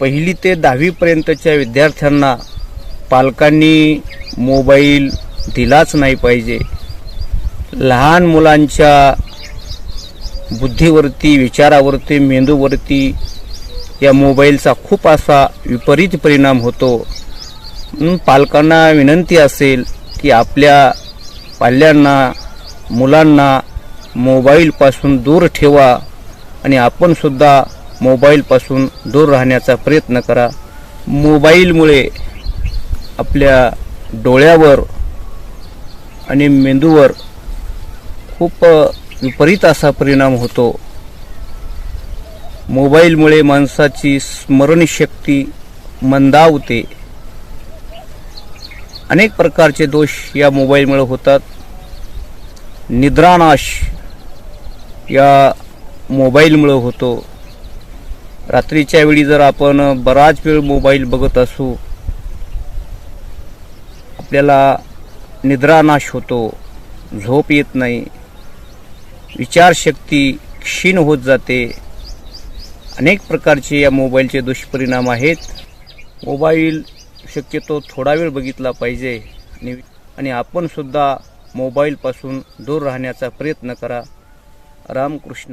पहिली ते दहावीपर्यंतच्या विद्यार्थ्यांना पालकांनी मोबाईल दिलाच नाही पाहिजे. लहान मुलांच्या बुद्धीवरती विचारावरती मेंदूवरती या मोबाईलचा खूप असा विपरीत परिणाम होतो. म्हणून पालकांना विनंती असेल की आपल्या पाल्यांना मुलांना मोबाईलपासून दूर ठेवा आणि आपणसुद्धा मोबाईलपासून दूर राहण्याचा प्रयत्न करा. मोबाईलमुळे आपल्या डोळ्यावर आणि मेंदूवर खूप विपरीत असा परिणाम होतो. मोबाईलमुळे माणसाची स्मरणशक्ती मंदावते. अनेक प्रकारचे दोष या मोबाईलमुळे होतात. निद्रानाश या मोबाईलमुळे होतो. रात्रीच्या वेळी जर आपण बराच वेळ मोबाईल बघत असू आपल्याला निद्रानाश होतो झोप येत नाही विचारशक्ती क्षीण होत जाते अनेक प्रकारचे या मोबाईलचे दुष्परिणाम आहेत. मोबाईल शक्यतो थोडा वेळ बघितला पाहिजे आणि आणि आपणसुद्धा मोबाईलपासून दूर राहण्याचा प्रयत्न करा. रामकृष्ण.